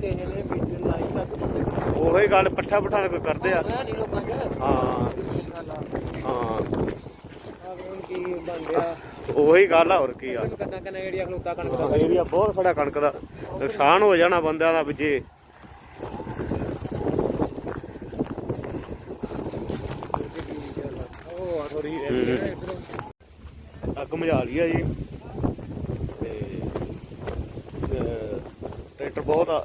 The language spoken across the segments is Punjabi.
ਕਿਸੇ ਨੇ ਲਾਈ ਉਹੀ ਗੱਲ ਪੱਠਾ ਪੁੱਠਾ ਕੋਈ ਕਰਦੇ ਆ। ਨਹੀਂ ਲੋਕਾਂ ਚ। ਹਾਂ। ਹਾਂ। ਹੁਣ ਕੀ ਬਣ ਗਿਆ। ਉਹੀ ਗੱਲ ਆ ਹੋਰ ਕੀ ਆ। ਕੰਨਾ ਕੰਨਾ ਜਿਹੜੀਆਂ ਖਲੋਤਾ ਕਣਕ ਦਾ। ਏਰੀਆ ਬਹੁਤ ਖੜਾ ਕਣਕ ਦਾ। ਨੁਕਸਾਨ ਹੋ ਜਾਣਾ ਬੰਦਿਆਂ ਦਾ ਵੀ ਜੇ। ਅੱਗ ਮਝਾ ਲਈ ਆ ਜੀ। ਤੇ ਟਰੈਕਟਰ ਬਹੁਤ ਆ।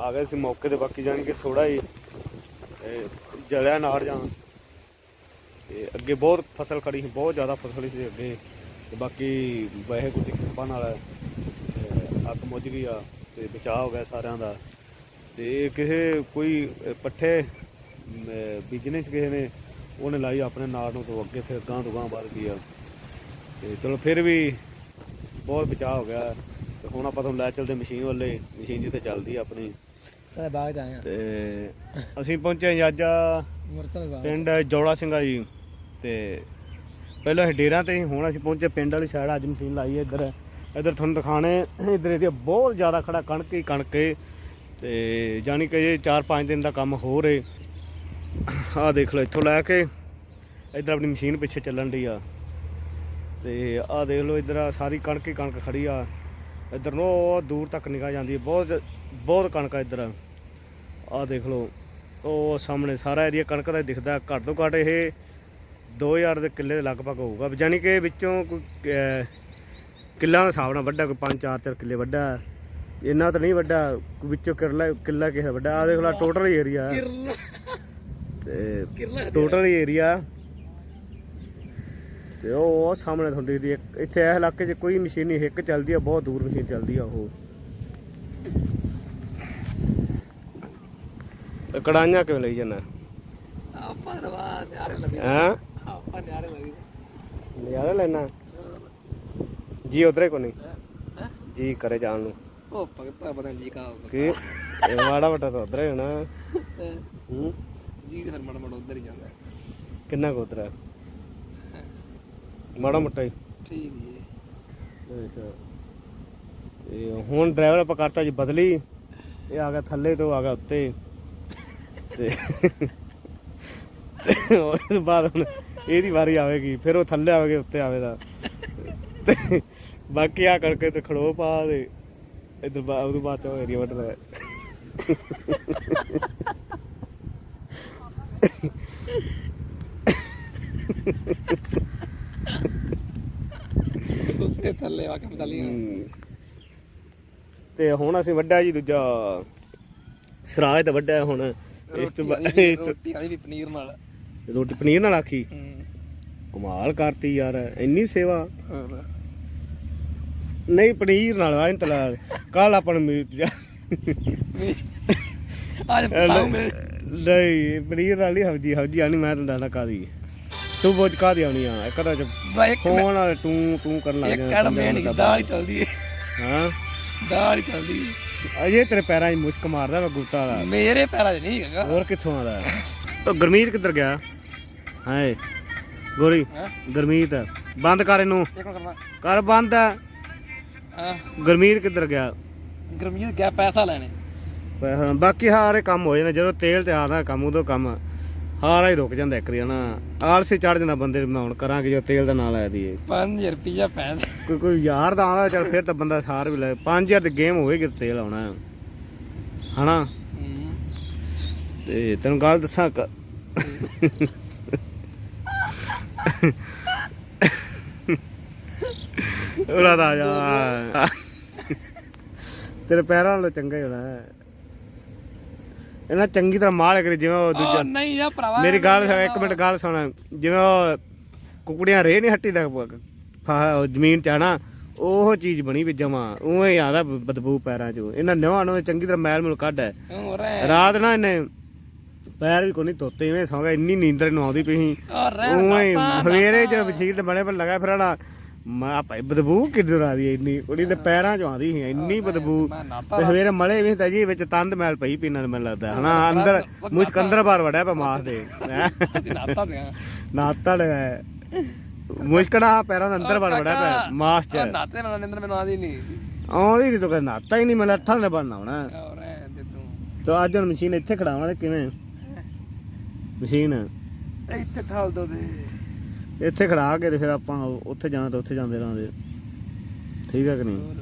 ਆ ਗਏ ਸੀ ਮੌਕੇ ਤੇ ਬਾਕੀ ਜਾਣੀ ਕਿ ਥੋੜਾ ਹੀ ਇਹ, ਜਲਿਆ ਨਾੜ ਜਾਂ ਤੇ ਅੱਗੇ ਬਹੁਤ ਫਸਲ ਖੜੀ ਸੀ ਬਹੁਤ ਜ਼ਿਆਦਾ ਫਸਲ ਸੀ ਅੱਗੇ। ਤੇ ਬਾਕੀ ਵਾਹਿਗੁਰੂ ਦੀ ਕਿਰਪਾ ਨਾਲ ਤੇ ਅੱਗ ਮੁੱਝ ਗਈ ਆ ਤੇ ਬਚਾਅ ਹੋ ਗਿਆ ਸਾਰਿਆਂ ਦਾ। ਤੇ ਕਿਸੇ ਕੋਈ ਪੱਠੇ ਬਿਜ਼ਨਸ ਕਿਸੇ ਨੇ ਉਹਨੇ ਲਾਈ ਆਪਣੇ ਨਾੜ ਨੂੰ ਤੋਂ ਅੱਗੇ ਫਿਰ ਗਾਂ ਤੋਂ ਗਾਂ ਵੱਧ ਗਈ ਆ। ਤੇ ਚਲੋ ਫਿਰ ਵੀ ਬਹੁਤ ਬਚਾਅ ਹੋ ਗਿਆ। ਤੇ ਹੁਣ ਆਪਾਂ ਤੁਹਾਨੂੰ ਲੈ ਚੱਲਦੇ ਮਸ਼ੀਨ ਵੱਲੇ ਮਸ਼ੀਨ ਜਿੱਥੇ ਚੱਲਦੀ ਆ ਆਪਣੀ। ਤੇ ਬਾਗ ਚ ਆਇਆ ਤੇ ਅਸੀਂ ਪਹੁੰਚੇ ਜੀ ਅੱਜ ਮੁਰਤਲ ਬਾਗ ਪਿੰਡ ਜੌੜਾ ਸਿੰਘਾ ਜੀ। ਤੇ ਪਹਿਲਾਂ ਅਸੀਂ ਡੇਰਾਂ ਤੇ ਸੀ ਹੁਣ ਅਸੀਂ ਪਹੁੰਚੇ ਪਿੰਡ ਵਾਲੀ ਸਾਈਡ ਅੱਜ ਮਸ਼ੀਨ ਲਾਈ ਹੈ ਇੱਧਰ। ਇੱਧਰ ਤੁਹਾਨੂੰ ਦਿਖਾਣੇ ਇੱਧਰ ਇਹਦੀ ਬਹੁਤ ਜ਼ਿਆਦਾ ਖੜਾ ਕਣਕ ਹੀ ਕਣਕ ਏ। ਤੇ ਜਾਣੀ ਕਿ ਇਹ 4-5 ਦਿਨ ਦਾ ਕੰਮ ਹੋ ਰੇ ਆਹ ਦੇਖ ਲਓ ਇੱਥੋਂ ਲੈ ਕੇ ਇੱਧਰ ਆਪਣੀ ਮਸ਼ੀਨ ਪਿੱਛੇ ਚੱਲਣ ਦੀ ਆ। ਤੇ ਆਹ ਦੇਖ ਲਓ ਇੱਧਰ ਆ ਸਾਰੀ ਕਣਕ ਹੀ ਕਣਕ ਖੜੀ ਆ। ਇੱਧਰ ਨੂੰ ਉਹ ਦੂਰ ਤੱਕ ਨਿਗਾਹ ਜਾਂਦੀ ਹੈ। ਬਹੁਤ ਬਹੁਤ ਕਣਕ ਆ ਇੱਧਰ। ਆਹ ਦੇਖ ਲਓ ਉਹ ਸਾਹਮਣੇ ਸਾਰਾ ਏਰੀਆ ਕਣਕ ਦਾ ਦਿਖਦਾ ਘੱਟ ਤੋਂ ਘੱਟ ਇਹ 2000 ਦੇ ਕਿੱਲੇ ਦੇ ਲਗਭਗ ਹੋਊਗਾ। ਯਾਨੀ ਕਿ ਵਿੱਚੋਂ ਕੋਈ ਕਿੱਲਿਆਂ ਦੇ ਹਿਸਾਬ ਨਾਲ ਵੱਡਾ ਕੋਈ 5-4 ਕਿੱਲੇ ਵੱਡਾ ਇੰਨਾ ਤਾਂ ਨਹੀਂ ਵੱਡਾ ਵਿੱਚੋਂ ਕਿੱਲਾ ਕਿੱਲਾ ਕਿਸੇ ਵੱਡਾ। ਆ ਦੇਖ ਲਓ ਟੋਟਲ ਏਰੀਆ ਤੇ ਟੋਟਲ ਏਰੀਆ ਤੇ ਉਹ ਸਾਹਮਣੇ ਤੁਹਾਨੂੰ ਦਿਖਦੀ ਇੱਥੇ ਇਹ ਇਲਾਕੇ 'ਚ ਕੋਈ ਮਸ਼ੀਨ ਨਹੀਂ ਇੱਕ ਚੱਲਦੀ ਆ ਬਹੁਤ ਦੂਰ ਮਸ਼ੀਨ ਚੱਲਦੀ ਆ ਉਹ। ਇਹ ਕੜਾਈਆਂ ਕਿਵੇਂ ਲਈ ਜਾਂਦਾ ਆਪਾਂ ਰਵਾ ਨਿਆਰੇ ਲੱਗੇ। ਹੈਂ? ਆਪਾਂ ਨਿਆਰੇ ਲੱਗੇ। ਨਜ਼ਾਰਾ ਲੈਣਾ ਜੀ ਉਧਰੇ ਕੋ ਨਹੀਂ? ਜੀ ਕਰੇ ਜਾਣ ਨੂੰ। ਉਹ ਪਤਾ ਪਤਾ ਜੀ ਕਾ ਕੀ? ਇਹ ਮਾੜਾ ਵੱਡਾ ਤਾਂ ਉਧਰੇ ਹੋਣਾ। ਹੂੰ? ਜੀ ਤੇ ਮੜ ਮੜ ਉਧਰ ਹੀ ਜਾਂਦਾ। ਕਿੰਨਾ ਕੁ ਉਧਰ ਮਾੜਾ ਮੋਟਾ ਹੀ। ਠੀਕ ਜੀ। ਅੱਛਾ। ਤੇ ਹੁਣ ਡਰਾਈਵਰ ਆਪਾਂ ਕਰਤਾ ਜੀ ਬਦਲੀ। ਇਹ ਆ ਗਿਆ ਥੱਲੇ ਤੋਂ ਆ ਗਿਆ ਉੱਤੇ। ਤੇ ਉਸ ਤੋਂ ਬਾਅਦ ਹੁਣ ਇਹਦੀ ਵਾਰੀ ਆਵੇਗੀ ਫਿਰ ਉਹ ਥੱਲੇ ਆਵੇਗੀ ਉੱਤੇ ਆਵੇਗਾ। ਤੇ ਬਾਕੀ ਆ ਕਰਕੇ ਤੇ ਖੜੋ ਪਾ ਦੇ ਇਧਰ ਬਾਅਦ ਉਹਦੇ ਬਾਅਦ ਚ ਏਰੀਆ ਵੱਢ ਰਿਹਾ ਉੱਤੇ ਥੱਲੇ ਆ ਕੇ ਮਤਲੀ ਹਮ। ਤੇ ਹੁਣ ਅਸੀਂ ਵੱਡਾ ਜੀ ਦੂਜਾ ਸਰਾਜ ਤਾਂ ਵੱਡਾ ਹੁਣ ਇਸ ਤੋਂ ਬਾਅਦ ਇਸ ਤੋਂ- ਵੀ ਪਨੀਰ ਨਾਲ। ਰੋਟੀ ਪਨੀਰ ਨਾਲ ਆਖੀ? ਹੂੰ। ਕਮਾਲ ਕਰਤੀ ਯਾਰ ਇੰਨੀ ਸੇਵਾ। ਹੋਰ। ਨਹੀਂ ਪਨੀਰ ਨਾਲ ਆ ਇੰਤਲਾ। ਕੱਲ ਆਪਾਂ ਨੂੰ ਮੀਟ ਜਾ ਅੱਜ ਪਤਾਉ ਮੈਂ ਨਹੀਂ ਪਨੀਰ ਨਾਲ ਹੀ ਹਵਜੀ ਹਵਜੀ ਆਣੀ ਮੈਂ ਤਾਂ ਦੱਸਣਾ ਕਾਦੀ ਤੂੰ ਬੋਝ ਕਾਦੀ ਆਉਣੀ ਆ? ਇੱਕ ਤਾਂ ਬਾਈ ਇੱਕ ਫੋਨ ਨਾਲ ਤੂੰ ਤੂੰ ਕਰਨ ਲੱਗ ਇੱਕ ਜਾਂਦਾ ਕੜ ਮੈਂ ਨਹੀਂ ਦਾਲ ਹੀ ਚੱਲਦੀ। ਹੈ। ਹਾਂ ਦਾਲ ਹੀ ਚੱਲਦੀ। ਹੈ ਅਜੇ ਤੇਰੇ ਪੈਰਾਂ 'ਚ ਮੁਸ਼ਕ ਮਾਰਦਾ ਵਾ ਗੁੱਟਾ ਵਾਲਾ। ਮੇਰੇ ਪੈਰਾਂ 'ਚ ਨਹੀਂ ਹੈਗਾ। ਹੋਰ ਕਿੱਥੋਂ ਆਦਾ ਉਹ ਗਰਮੀਤ ਕਿੱਧਰ ਗਿਆ? ਹਾਏ ਗੋਰੀ ਗਰਮੀਤ ਬੰਦ ਕਰ ਇਹਨੂੰ। ਕਰ ਬੰਦ। ਹਾਂ? ਗਰਮੀਤ ਕਿੱਧਰ ਗਿਆ? ਗਰਮੀਤ ਗਿਆ ਪੈਸਾ ਲੈਣੇ। ਪੈਸਾ- ਬਾਕੀ ਹਾਰੇ ਕੰਮ ਹੋ ਜਾਣੇ ਜਦੋਂ ਤੇਲ ਤੇ ਆਦਾ ਕੰਮ ਉਦੋਂ ਕੰਮ। ਹਾਰਾ ਹੀ ਰੁਕ ਜਾਂਦਾ ਇੱਕ ਵਾਰੀ ਨਾ ਆਲਸੀ ਚੜ ਜਾਂਦਾ ਬੰਦੇ ਨੂੰ ਹੁਣ ਕਰਾਂਗੇ ਜੋ ਤੇਲ ਦਾ ਨਾਲ ਆਇਆ ਦੀ 5000 ਰੁਪਿਆ ਪੈਸਾ ਕੋਈ ਕੋਈ ਯਾਰ ਦਾ ਆਉਂਦਾ ਚੱਲ ਫਿਰ ਤਾਂ ਬੰਦਾ ਸਾਰ ਵੀ ਲੈ। 5000 ਦੀ ਗੇਮ ਹੋਵੇਗੀ ਤੇ ਤੇਲ ਆਉਣਾ। ਹਨਾ? ਤੇ ਤੈਨੂੰ ਗੱਲ ਦੱਸਾਂ ਉਹਦਾ ਦਾ ਜਾ। ਤੇਰੇ ਪੈਰਾਂ ਨਾਲ ਚੰਗਾ ਹੀ ਹੋਣਾ। ਇਹਨਾਂ ਚੰਗੀ ਤਰ੍ਹਾਂ ਮਾਲ ਕਰੀ ਜਿਵੇਂ ਉਹ ਉਹ ਦੂਜਾ ਨਹੀਂ ਜਾ ਭਰਾਵਾ ਮੇਰੀ ਗੱਲ ਸੁਣ ਇੱਕ ਮਿੰਟ ਗੱਲ ਸੁਣ ਜਿਵੇਂ ਉਹ ਕੁਕੜੀਆਂ ਰੇ ਨਹੀਂ ਹੱਟੀ ਫਾ- ਜ਼ਮੀਨ ਚ ਹਨਾ ਉਹ ਚੀਜ਼ ਬਣੀ ਵੀ ਜਮਾ ਉਵੇਂ ਹੀ ਆਦਾ ਬਦਬੂ ਪੈਰਾਂ 'ਚ। ਇਹਨਾਂ ਨਵਾਂ ਨਵੇਂ ਚੰਗੀ ਤਰ੍ਹਾਂ ਮੈਲ ਮੁਲ ਕੱਢ ਹੈ ਰਾਤ ਨਾ ਇਹਨੇ ਪੈਰ ਵੀ ਕੋਈ ਨਹੀਂ ਧੋਤੇ ਇਵੇਂ ਸੌਂ ਗਿਆ ਇੰਨੀ ਨੀਂਦਰ ਨੂੰ ਆਉਂਦੀ ਪਈ ਉਵੇਂ ਹਵੇਰੇ ਜਦ ਵਸੀਰ ਤੇ ਬਣੇ ਪਰ ਲਗਾ ਫਿਰਣਾ ਮਾ ਭਾਈ ਬਦਬੂ ਕਿੱਧਰ ਆ ਰਹੀ ਹੈ ਇੰਨੀ? ਉਹਦੀ ਤੇ ਪੈਰਾਂ 'ਚ ਆਉਂਦੀ ਸੀ ਇੰਨੀ ਬਦਬੂ। ਮੈਂ ਤੇ ਹਵੇਰੇ ਮਲੇ ਵੀ ਤਾਂ ਜੀ ਵਿੱਚ ਤੰਦ ਮੈਲ ਪਈ ਪੀਣਾ ਮੈਨੂੰ ਲੱਗਦਾ। ਹਨਾ ਅੰਦਰ ਮੁਸ਼ਕ ਅੰਦਰ ਬਾਹਰ ਵੜਿਆ ਪਾ ਮਾਸ ਦੇ। ਨਾਤਾ ਲਗਾ ਮੁਸ਼ਕਣਾ ਪੈਰਾਂ ਦੇ ਅੰਦਰ ਬਾਹਰ ਵੜਿਆ ਪਿਆ ਮਾਸ 'ਚ। ਨਾਤੇ ਨਾਲ ਨਿੰਦਰ ਮੈਨੂੰ ਆਦੀ ਨਹੀਂ ਆਉਂਦੀ ਨਾਤਾ ਹੀ ਨਹੀਂ ਮੈਨੂੰ ਅੱਠਾਂ ਦੇ ਬਣਨਾ ਹੋਣਾ ਤਾਂ। ਅੱਜ ਹੁਣ ਮਸ਼ੀਨ ਇੱਥੇ ਖੜਾਵਾਂ ਤੇ ਕਿਵੇਂ? ਮਸ਼ੀਨ? ਇੱਥੇ ਠਾਲ ਦੋ ਦੇ। ਇੱਥੇ ਖੜਾ ਕੇ ਤੇ ਫਿਰ ਆਪਾਂ ਉੱਥੇ ਜਾਣਾ ਤਾਂ ਉੱਥੇ ਜਾਂਦੇ ਰਹਾਂਗੇ ਠੀਕ ਹੈ ਕਿ ਨਹੀਂ?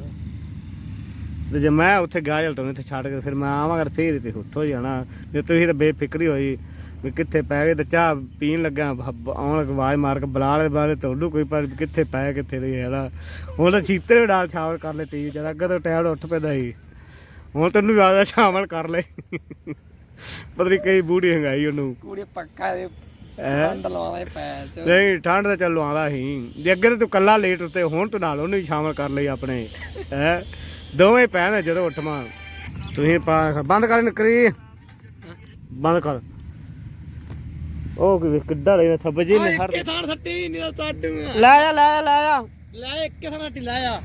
ਤੇ ਜੇ ਮੈਂ ਉੱਥੇ ਗਿਆ ਜਲ ਤੁਹਾਨੂੰ ਇੱਥੇ ਛੱਡ ਕੇ ਫਿਰ ਮੈਂ ਆਵਾਂਗਾ ਫੇਰ ਤੇ ਉੱਥੋਂ ਹੀ ਜਾਣਾ। ਜੇ ਤੁਸੀਂ ਤਾਂ ਬੇਫਿਕਰੀ ਹੋਈ ਵੀ ਕਿੱਥੇ ਪੈ ਗਏ ਤੇ ਚਾਹ ਪੀਣ ਲੱਗਾ ਹ- ਆਉਣ ਲੱਗ ਆਵਾਜ਼ ਮਾਰ ਕੇ ਬੁਲਾ ਲੈ ਬਾਰੇ ਤੁਹਾਨੂੰ ਕੋਈ ਪਰ ਕਿੱਥੇ ਪੈ ਕਿੱਥੇ ਨਹੀਂ ਹੈੜਾ ਹੁਣ ਤਾਂ ਚੀਤਰੇ ਨਾਲ ਸ਼ਾਮਲ ਕਰ ਲੈ ਟੀਵੀ ਚ ਅੱਗੇ ਤਾਂ ਟਾਈਮ ਉੱਠ ਪੈਂਦਾ ਸੀ। ਹੁਣ ਤੈਨੂੰ ਵੀ ਆਦਾ ਸ਼ਾਮਲ ਕਰ ਲੈ ਪਤਾ ਨਹੀਂ ਕਈ ਬੂੜੀ ਹੰਗਾਈ ਉਹਨੂੰ। ਕੁੜੀ ਪੱਕਾ ਹੈਂ? ਠੰਡ ਨਹੀਂ ਠੰਡ ਤਾਂ ਚੱਲੋ ਆਉਂਦਾ ਸੀ ਜੇ ਅੱਗੇ ਤਾਂ ਤੂੰ ਕੱਲਾ ਲੇਟ ਤੇ ਹੁਣ ਤੂੰ ਨਾਲ ਉਹਨੂੰ ਵੀ ਸ਼ਾਮਲ ਕਰ ਲਈ ਆਪਣੇ। ਹੈ? ਦੋਵੇਂ ਪੈਣ ਜਦੋਂ ਉੱਠਵਾਂ। ਤੁਸੀਂ ਪਾ ਬੰਦ ਕਰ ਨਕਰੀ। ਬੰਦ ਕਰ। ਉਹ ਕਿ ਕਿੱਡਾ ਲੈ ਥੱਬੇ ਜੀ ਨੇ ਹਰ ਥਾਂ ਸੱਟੀ ਨਹੀਂ ਤਾਂ ਤਾਡੂ ਲੈ ਜਾ ਲੈ ਜਾ ਲੈ ਜਾ। ਲੈ ਇੱਕੇ ਥਾਂ ਢਿਲਾ ਆ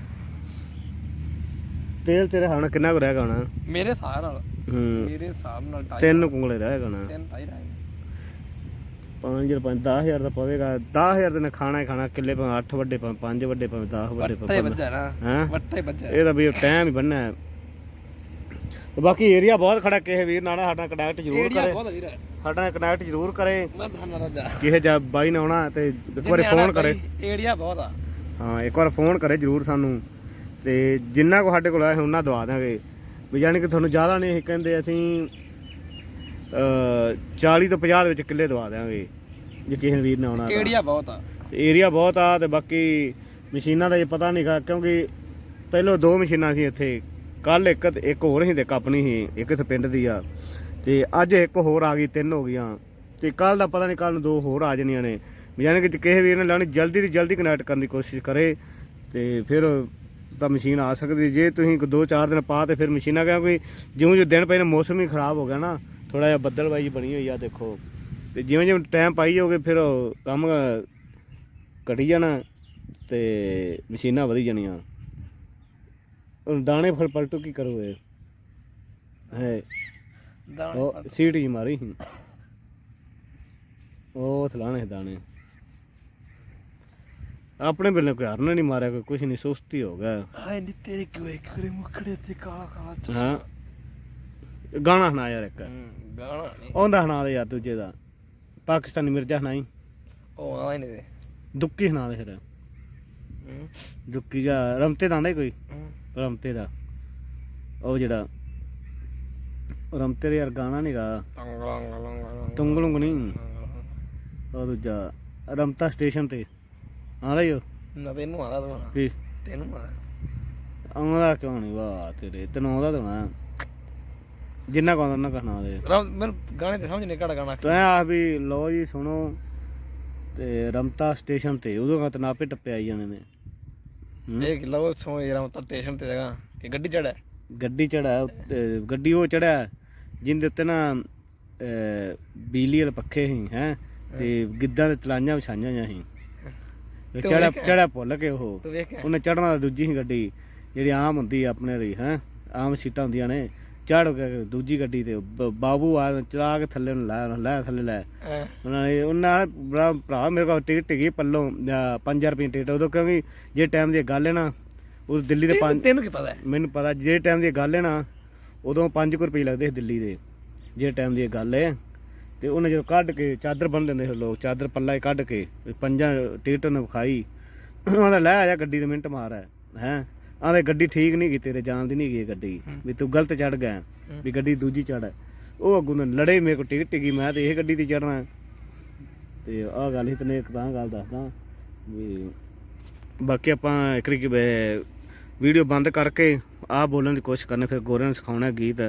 ਤੇਲ ਤੇਰੇ ਹੁਣ ਕਿੰਨਾ ਕੁ ਰਹਿ ਗਾਣਾ ਮੇਰੇ ਹਿਸਾਬ ਨਾਲ। ਹੂੰ। ਮੇਰੇ ਹਿਸਾਬ ਨਾਲ ਤਿੰਨ ਕੁੰਗਲੇ ਰਹਿ ਗਾਣਾ ਤਿੰਨ ਢਾਈ ਰਹਿ ਗਏ। 5 ਰੁਪਏ 10000 ਦਾ ਪਵੇਗਾ 10000 ਦੇ ਨਾਲ ਖਾਣਾ ਹੀ ਖਾਣਾ ਕਿੱਲੇ ਭਾਵੇਂ 8 ਵੱਡੇ ਭਾਵੇਂ 5 ਵੱਡੇ ਭਾਵੇਂ 10 ਵੱਡੇ ਭਾਵੇਂ ਵੱਜਾ ਨਾ। ਹੈਂ? ਵੱਟੇ ਵੱਜਾ। ਇਹ ਤਾਂ ਵੀ ਟਾਈਮ ਹੀ ਬੰਨਾ ਤੇ ਬਾਕੀ ਏਰੀਆ ਬਹੁਤ ਖੜਾ ਕਿਸੇ ਵੀਰ ਨਾਲ ਸਾਡਾ ਕਨੈਕਟ ਜ਼ਰੂਰ ਏਰੀਆ ਕਰੇ। ਬਹੁਤ ਵੀਰ ਸਾਡਾ ਕਨੈਕਟ ਜ਼ਰੂਰ ਕਰੇ। ਮੈਂ ਧੰਨ ਰਾਜਾ। ਕਿਸੇ ਜਾ ਬਾਈ ਨੇ ਆਉਣਾ ਤੇ ਇੱਕ ਵਾਰੀ ਫੋਨ ਕਰੇ। ਏਰੀਆ ਬਹੁਤ ਆ। ਹਾਂ ਇੱਕ ਵਾਰ ਫੋਨ ਕਰੇ ਜ਼ਰੂਰ ਸਾਨੂੰ। ਤੇ ਜਿੰਨਾ ਕੋ ਸਾਡੇ ਕੋਲ ਆਇਆ ਉਹਨਾਂ ਦਵਾ ਦਾਂਗੇ ਵੀ ਯਾਨੀ ਕਿ ਤੁਹਾਨੂੰ ਜ਼ਿਆਦਾ ਨਹੀਂ ਕਹਿੰਦੇ ਅਸੀਂ 40 ਤੋਂ 50 ਦੇ ਵਿੱਚ ਕਿੱਲੇ ਦਵਾ ਦਾਂਗੇ ਜੇ ਕਿਸੇ ਵੀਰ ਨੇ ਆਉਣਾ ਤਾਂ। ਏਰੀਆ ਬਹੁਤ ਆ। ਏਰੀਆ ਬਹੁਤ ਆ ਤੇ ਬਾਕੀ ਮਸ਼ੀਨਾਂ ਦਾ ਜੇ ਪਤਾ ਨਹੀਂਗਾ ਕਿਉਂਕਿ ਪਹਿਲਾਂ ਦੋ ਮਸ਼ੀਨਾਂ ਸੀ ਇੱਥੇ ਕੱਲ ਇੱਕ ਇੱਕ ਹੋਰ ਸੀ ਤੇ ਇੱਕ ਆਪਣੀ ਸੀ ਇੱਕ ਇੱਥੇ ਪਿੰਡ ਦੀ ਆ। ਤੇ ਅੱਜ ਇੱਕ ਹੋਰ ਆ ਗਈ ਤਿੰਨ ਹੋ ਗਈਆਂ। ਤੇ ਕੱਲ ਦਾ ਪਤਾ ਨਹੀਂ ਕੱਲ ਨੂੰ ਦੋ ਹੋਰ ਆ ਜਾਣੀਆਂ ਨੇ। ਯਾਨੀ ਕਿ ਜੇ ਕਿਸੇ ਵੀਰ ਨੇ ਲਾਉਣੀ ਜਲਦੀ ਤੋਂ ਜਲਦੀ ਕਨੈਕਟ ਕਰਨ ਦੀ ਕੋਸ਼ਿਸ਼ ਕਰੇ ਤੇ ਫਿਰ ਤਾਂ ਮਸ਼ੀਨ ਆ ਸਕਦੀ। ਜੇ ਤੁਸੀਂ ਕੋਈ ਦੋ ਚਾਰ ਦਿਨ ਪਾ ਤੇ ਫਿਰ ਮਸ਼ੀਨਾਂ ਕਿਉਂਕਿ ਜਿਉਂ ਜਿਉਂ ਦਿਨ ਨੇ ਮੌਸਮ ਹੀ ਖਰਾਬ ਹੋ ਗਿਆ ਨਾ। ਥੋੜਾ ਜਿਹਾ ਬੱਦਲਬਾਈ ਬਣੀ ਹੋਈ ਆ ਦੇਖੋ। ਤੇ ਜਿਵੇਂ ਜਿਵੇਂ ਟਾਈਮ ਪਾਈ ਜਾਓਗੇ ਫਿਰ ਕੰਮ ਘਟੀ ਜਾਣਾ ਤੇ ਮਸ਼ੀਨਾਂ ਵਧੀ ਜਾਣੀਆਂ। ਦਾਣੇ ਫਲ ਪਲਟੂ ਕੀ ਕਰੋਗੇ ਹੈ। ਦਾਣੇ ਸੀਟ ਹੀ ਮਾਰੀ ਸੀ। ਉਹ ਥਲਾਣੇ ਦਾਣੇ। ਆਪਣੇ ਬਿੱਲੇ ਕੋਈ ਹਰਨ ਨਹੀਂ ਮਾਰਿਆ ਕੋਈ ਕੁਛ ਨਹੀਂ ਸੁਸਤੀ ਹੋ ਗਿਆ। ਹਾਏ ਨੀ ਤੇਰੇ ਕਿਉਂ ਇੱਕ ਕਰੇ ਮੁਖੜੇ ਤੇ ਕਾਲਾ ਕਾਲਾ ਚਸ਼ਮਾ? ਹਾਂ। ਗਾਣਾ ਹਣਾ ਯਾਰ ਇੱਕ। ਹੂੰ, ਗਾਣਾ ਨਹੀਂ। ਆਉਂਦਾ ਹਣਾ ਦੇ ਯਾਰ ਦੂਜੇ ਦਾ। ਪਾਕਿਸਤਾਨੀ ਮਿਰਜ਼ਾ ਹਣਾਈ ਉਹ ਆਉਂਦਾ ਹੀ ਨਹੀਂ ਤੇ। ਦੁੱਕੀ ਹਣਾ ਦੇ ਫਿਰ। ਹੂੰ, ਦੁੱਕੀ ਜਾ ਰਮਤੇ ਦਾ ਆਂਦਾ ਕੋਈ? ਹੂੰ। ਰਮਤੇ ਦਾ। ਉਹ ਜਿਹੜਾ ਰਮਤੇ ਦਾ ਯਾਰ ਗਾਣਾ ਨਹੀਂਗਾ ਤੰਗਲੰਗ ਲੰਗ ਤੁੰਗਲੁੰਗ ਨਹੀਂ ਉਹ ਦੂਜਾ ਰਮਤਾ ਸਟੇਸ਼ਨ ਤੇ। ਆਂਦਾ ਹੀ ਉਹ? ਨਾ ਤੈਨੂੰ ਆਦਾ ਤੂੰ ਕੀ? ਤੈਨੂੰ ਆਦਾ ਆਉਂਦਾ ਕਿਉਂ ਨਹੀਂ ਵਾਹ ਤੇਰੇ ਤੈਨੂੰ ਆਉਂਦਾ ਤਾਂ ਹੋਣਾ। ਜਿੰਨਾ ਕੋ ਉਹਨਾਂ ਕਹਣਾ ਦੇ। ਰਮ ਮੈਨੂੰ ਗਾਣੇ ਤੇ ਸਮਝ ਨਹੀਂ ਕਿਹੜਾ ਗਾਣਾ ਤੈਂ ਆ ਵੀ ਲੋ ਜੀ ਸੁਣੋ। ਤੇ ਰਮਤਾ ਸਟੇਸ਼ਨ ਤੇ ਉਦੋਂ ਕਾ ਤਨਾਪੇ ਟੱਪੇ ਆਈ ਜਾਂਦੇ ਨੇ। ਹੂੰ। ਇਹ ਲਓ ਸੋ ਯਾਰ ਮੈਂ ਤਾਂ ਸਟੇਸ਼ਨ ਤੇ ਜਗਾ ਕਿ ਗੱਡੀ ਚੜਾ ਗੱਡੀ ਚੜਾ ਗੱਡੀ ਉਹ ਚੜਿਆ ਜਿੰਦੇ ਉੱਤੇ ਨਾ ਅਹ, ਬਿਜਲੀ ਵਾਲੇ ਪੱਖੇ ਸੀ ਹੈ? ਤੇ ਗਿੱਦਾਂ ਦੇ ਤਲਾਈਆਂ ਵਿਛਾਈਆਂ ਹੋਈਆਂ ਸੀ। ਤੂੰ ਚੜਾ? ਚੜਾ ਭੁੱਲ ਕੇ ਉਹ। ਤੂੰ ਵੇਖ ਉਹਨੇ ਚੜਨਾ ਦੂਜੀ ਸੀ ਗੱਡੀ ਜਿਹੜੀ ਆਮ ਹੁੰਦੀ ਆ ਆਪਣੇ ਲਈ ਹੈ? ਆਮ ਸੀਟਾਂ ਹੁੰਦੀਆਂ ਨੇ। ਚੜ ਕੇ ਦੂਜੀ ਗੱਡੀ ਤੇ ਬ- ਬਾਬੂ ਆ ਚਲਾ ਕੇ ਥੱਲੇ ਨੂੰ ਲਾਇਆ ਲੈ ਥੱਲੇ ਲੈ। ਹਾਂ। ਉਹਨਾਂ ਨੇ ਉਹਨਾਂ ਨੇ ਬੜਾ ਭਰਾ ਮੇਰੇ ਕੋਲ ਟਿਕਟ ਹੈਗੀ ਪੱਲੋਂ 5000 ਰੁਪਏ ਟਿਕਟ ਉਦੋਂ ਕਿਉਂਕਿ ਜੇ ਟਾਈਮ ਦੀ ਗੱਲ ਹੈ ਨਾ ਉਹ ਦਿੱਲੀ ਦੇ ਪੰਜ ਤੈਨੂੰ ਕੀ ਪਤਾ ਹੈ? ਮੈਨੂੰ ਪਤਾ ਜੇ ਟਾਈਮ ਦੀ ਗੱਲ ਹੈ ਨਾ ਉਦੋਂ 5 ਰੁਪਏ ਲੱਗਦੇ ਸੀ ਦਿੱਲੀ ਦੇ ਜੇ ਟਾਈਮ ਦੀ ਗੱਲ ਹੈ। ਤੇ ਉਹਨੇ ਜਦੋਂ ਕੱਢ ਕੇ ਚਾਦਰ ਬੰਨ ਲੈਂਦੇ ਸੀ ਲੋਕ ਚਾਦਰ ਪੱਲਾ ਹੀ ਕੱਢ ਕੇ ਪੰਜਾਂ ਟਿਕਟ ਉਹਨੇ ਵਿਖਾਈ। ਉਹਦਾ ਲੈ ਆਇਆ ਗੱਡੀ ਦੇ ਮਿੰਟ ਮਾਰ ਹੈ ਹੈ। ਆਂਦੇ ਗੱਡੀ ਠੀਕ ਨਹੀਂ ਗਈ ਤੇਰੇ ਜਾਣ ਦੀ ਨਹੀਂ ਗਈ ਗੱਡੀ। ਵੀ ਤੂੰ ਗਲਤ ਚੜ ਗਿਆ ਵੀ ਗੱਡੀ ਦੂਜੀ ਚੜ ਉਹ ਅੱਗੋਂ ਤੋਂ ਲੜੇ ਮੇਰੇ ਕੋਲ ਟਿਕਟ ਗਈ ਮੈਂ ਤੇ ਇਹ ਗੱਡੀ ਤੇ ਚੜਨਾ ਤੇ ਆਹ ਗੱਲ ਹੀ ਤੈਨੂੰ ਇੱਕ ਤਾਂ ਗੱਲ ਦੱਸਦਾ ਵੀ ਬਾਕੀ ਆਪਾਂ ਇੱਕ ਵੀਡੀਓ ਬੰਦ ਕਰਕੇ ਆਹ ਬੋਲਣ ਦੀ ਕੋਸ਼ਿਸ਼ ਕਰਨੇ ਫਿਰ ਗੋਰਿਆਂ ਨੂੰ ਸਿਖਾਉਣਾ ਗੀਤ।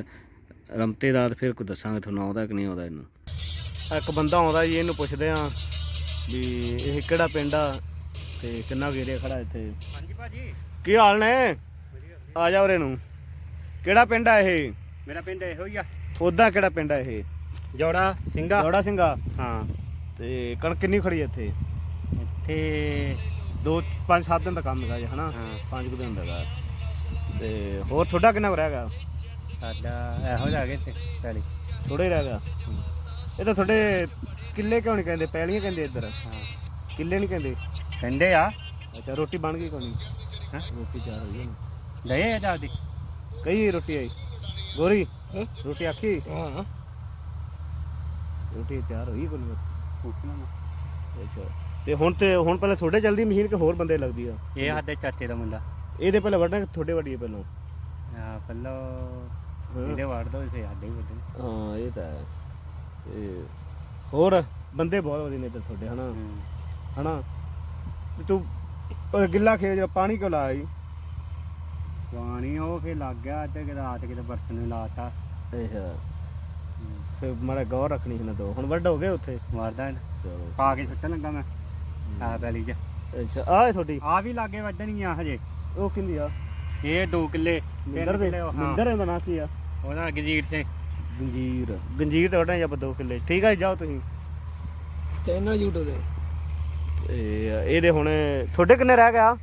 ਰਮਤੇ ਦਾ ਤੇ ਫਿਰ ਕੋਈ ਦੱਸਾਂਗੇ ਤੁਹਾਨੂੰ ਆਉਂਦਾ ਕਿ ਨਹੀਂ ਆਉਂਦਾ ਇਹਨੂੰ। ਇੱਕ ਬੰਦਾ ਆਉਂਦਾ ਜੀ ਇਹਨੂੰ ਪੁੱਛਦੇ ਆ ਵੀ ਇਹ ਕਿਹੜਾ ਪਿੰਡ ਆ ਤੇ ਕਿੰਨਾ ਗੇਰੇ ਖੜਾ ਇੱਥੇ? ਹਾਂਜੀ ਭਾਜੀ। ਕੀ ਹਾਲ ਨੇ? ਆ ਜਾ ਉਰੇ ਨੂੰ। ਕਿਹੜਾ ਪਿੰਡ ਆ ਇਹ? ਮੇਰਾ ਪਿੰਡ ਇਹੋ ਹੀ ਆ। ਉਦਾਂ ਕਿਹੜਾ ਪਿੰਡ ਆ ਇਹ? ਜੋੜਾ ਸਿੰਘਾ। ਜੋੜਾ ਸਿੰਘਾ। ਹਾਂ। ਤੇ ਕਣਕ ਕਿੰਨੀ ਖੜੀ ਆ ਇੱਥੇ? ਇੱਥੇ ਦੋ ਪੰਜ ਸੱਤ ਦਿਨ ਦਾ ਕੰਮ ਹੈਗਾ ਜੀ ਹਨਾ? ਹਾਂ। ਪੰਜ ਕੁ ਦਿਨ ਦਾ ਹੈਗਾ। ਤੇ ਹੋਰ ਤੁਹਾਡਾ ਕਿੰਨਾ ਕੁ ਰਹਿ ਗਿਆ? ਸਾਡਾ ਇਹੋ ਜਿਹਾ ਗਏ ਤੇ ਪਹਿਲੀ ਥੋੜੇ ਰਹਿ ਗਿਆ? ਇਹ ਤਾਂ ਤੁਹਾਡੇ ਕਿੱਲੇ ਕਿਉਂ ਨਹੀਂ ਕਹਿੰਦੇ? ਪੈਲੀਆਂ ਕਹਿੰਦੇ ਇੱਧਰ? ਹਾਂ। ਕਿੱਲੇ ਨਹੀਂ ਕਹਿੰਦੇ? ਕਹਿੰਦੇ ਆ। ਅੱਛਾ ਰੋਟੀ ਬਣ ਗਈ ਕੋਣੀ ਹਾਂ? ਰੋਟੀ ਤਿਆਰ ਹੋਈ ਹੈ ਦਏ ਆ ਦਾਦੀ ਕਈ ਰੋਟੀ ਆਈ? ਗੋਰੀ ਹੈਂ? ਰੋਟੀ ਆਖੀ? ਹਾਂ ਰੋਟੀ ਤਿਆਰ ਹੋਈ ਮੈਂ। ਅੱਛਾ। ਤੇ ਹੁਣ ਤੇ ਹੁਣ ਪਹਿਲਾਂ ਤੁਹਾਡੇ ਚੱਲਦੀ ਮਸ਼ੀਨ ਕਿ ਹੋਰ ਬੰਦੇ ਲੱਗਦੀ ਆ? ਇਹ ਸਾਡੇ ਚਾਚੇ ਦਾ ਮੁੰਡਾ। ਇਹਦੇ ਪਹਿਲਾਂ ਕਿ ਤੁਹਾਡੇ ਵੱਢੀਏ ਪਹਿਲਾਂ? ਆ ਪਹਿਲਾਂ ਹਾਂ। ਇਹਦੇ ਵੜ ਦੋ ਫੇ ਸਾਡੇ ਵੀ ਵੱਢਣ। ਹਾਂ ਇਹ ਤਾਂ ਹੈ। ਤੇ ਹੋਰ ਬੰਦੇ ਬਹੁਤ ਵਧੀਆ ਨੇ ਇੱਧਰ ਤੁਹਾਡੇ ਹਨਾ? ਹੂੰ। ਹਨਾ? ਤੇ ਤੂੰ ਉਹ ਗਿੱਲਾ ਖੇਤ ਜਿਹੜਾ ਪਾਣੀ ਕਿਉਂ ਲਾਇਆ ਜੀ? ਪਾਣੀ ਉਹ ਫੇ ਲੱਗ ਗਿਆ ਤੇ ਰਾਤ ਕਿਤੇ ਬਰਤਨ ਨੂੰ ਲਾਤਾ ਅੱਛਾ ਫਿਰ ਮਾੜਾ ਗੌਰ ਰੱਖਣੀ ਸੀ ਨਾ ਦੋ। ਹੁਣ ਵੱਡ ਹੋ ਗਏ ਉੱਥੇ? ਮਾਰਦਾ ਚਲੋ। ਪਾ ਕੇ ਸੁੱਟਣ ਲੱਗਾ ਮੈਂ ਆ ਪੈਲੀ 'ਚ। ਅੱਛਾ ਆਹ ਹੈ ਤੁਹਾਡੀ? ਆ ਵੀ ਲਾਗੇ ਵੱਢਣੀ ਆ ਹਜੇ। ਉਹ ਕਿੰਦੀ ਆ? ਇਹ 2 ਕਿੱਲੇ ਮਿੰਦਰ ਦੇ ਮਿੰਦਰ ਦਾ ਨਾਂ ਕੀ ਆ? ਉਹਦਾ ਗਜੀਰ ਤੇ ਗੰਜੀਰ। ਗੰਜੀਰ ਤੇ ਵੱਢਣਾ ਆਪਾਂ 2 ਕਿੱਲੇ। ਠੀਕ ਆ ਜੀ, ਜਾਓ ਤੁਸੀਂ। ਚੈਨਲ YouTube ਤੇ। ਤੇ ਇਹਦੇ ਹੁਣ ਤੁਹਾਡੇ ਕਿੰਨੇ ਰਹਿ ਗਿਆ?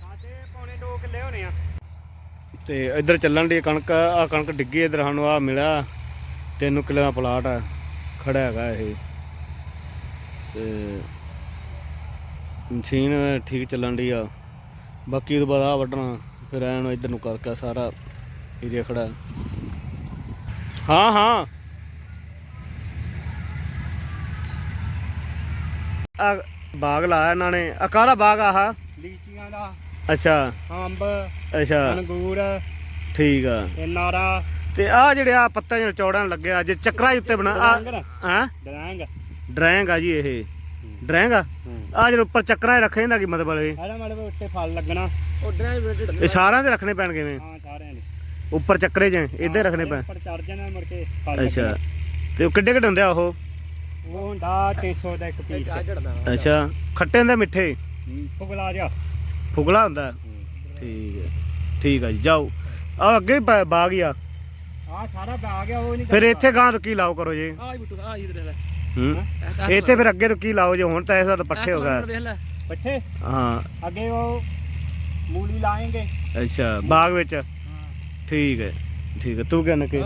ਸਾਡੇ ਪੌਣੇ 2 ਕਿੱਲੇ ਹੋਣੇ ਆ। ਤੇ ਇੱਧਰ ਚੱਲਣ ਦੀ ਕਣਕ ਆ ਕਣਕ ਡਿੱਗੀ ਇੱਧਰ ਸਾਨੂੰ ਆ ਮਿਲਿਆ ਤਿੰਨ ਕਿੱਲੇ ਦਾ ਪਲਾਟ ਆ ਖੜਾ ਹੈਗਾ ਇਹ। ਤੇ ਮਸ਼ੀਨ ਠੀਕ ਚੱਲਣ ਦੀ ਆ। ਬਾਕੀ ਉਹਦੇ ਬਾਅਦ ਆ ਵੱਢਣਾ ਫਿਰ ਐਨ ਇੱਧਰ ਨੂੰ ਕਰਕੇ ਸਾਰਾ ਏਰੀਆ ਖੜਾ। ਹਾਂ ਹਾਂ। ਆ ਬਾਗ ਲਾਇਆ ਇਹਨਾਂ ਨੇ। ਆ ਕਾਹਦਾ ਬਾਗ ਆਹ? ਲੀਚੀਆਂ ਦਾ। ਅੱਛਾ। ਅੰਬ ਅੱਛਾ। ਅੰਗੂਰ ਠੀਕ ਆ। ਤੇ ਨਾਰਾ। ਤੇ ਆ ਜਿਹੜੇ ਆ ਪੱਤੇ ਜਿਹੜੇ ਚੌੜਾਂ ਲੱਗੇ ਆ ਜੇ ਚੱਕਰਾਂ ਉੱਤੇ ਬਣਾ ਆ ਡਰਾਂਗ ਹਾਂ? ਡਰਾਂਗ ਡਰੈਂਗ ਆ ਜੀ ਇਹ। ਡਰੈਂਗ ਆ? ਆ ਜਿਹੜੇ ਉੱਪਰ ਚੱਕਰਾਂ ਰੱਖੇ ਇਹਦਾ ਕੀ ਮਤਲਬ ਇਹ? ਮਾੜੇ ਜਿਹੇ ਉੱਤੇ ਫਲ ਲੱਗਣਾ। ਉਹ ਰੇਟਡ ਇਹ ਸਾਰਿਆਂ ਦੇ ਰੱਖਣੇ ਪੈਣਗੇ ਨੇ। ਹਾਂ ਸਾਰਿਆਂ ਦੇ। ਉੱਪਰ ਚੱਕਰੇ ਜੇ ਇੱਧਰ ਰੱਖਣੇ ਪੈਣ ਉੱਪਰ ਚੜ ਜਾਣਾ ਮੁੜ ਕੇ ਅੱਛਾ। ਤੇ ਉਹ ਕਿੱਡੇ ਕਿੱਡੇ ਹੁੰਦੇ ਆ ਉਹ? ਉਹ ਹੁੰਦਾ 300 ਦਾ ਇੱਕ ਪੀਸ ਆ ਝੜਦਾ ਅੱਛਾ ਖੱਟੇ ਹੁੰਦੇ ਮਿੱਠੇ? ਪੁਗਲਾ ਜਾ ਫੁਗਲਾ ਹੁੰਦਾ? ਠੀਕ ਹੈ ਠੀਕ ਆ ਜੀ ਜਾਓ। ਆ ਅੱਗੇ ਹੀ ਬਾਗ ਹੀ ਆ। ਆ ਸਾਰਾ ਬਾਗ ਆ ਉਹ ਨਹੀਂ ਫਿਰ ਇੱਥੇ ਗਾਂ ਤੋਂ ਕੀ ਲਾਓ ਕਰੋ ਜੀ? ਆ ਬਿੱਟੂ ਆ ਇਧਰ ਲੈ ਹੂੰ? ਇੱਥੇ ਫਿਰ ਅੱਗੇ ਤੋਂ ਕੀ ਲਾਓ ਜੇ ਹੁਣ ਤਾਂ ਇਸ ਦਾ ਪੱਠੇ ਹੋ ਗਏ। ਪੱਠੇ? ਹਾਂ। ਅੱਗੇ ਉਹ ਮੂਲੀ ਲਾਏਂਗੇ। ਅੱਛਾ ਬਾਗ ਵਿੱਚ? ਹਾਂ। ਠੀਕ ਹੈ ਠੀਕ ਹੈ। ਤੂੰ ਕਹਿੰਦਾ ਕੀ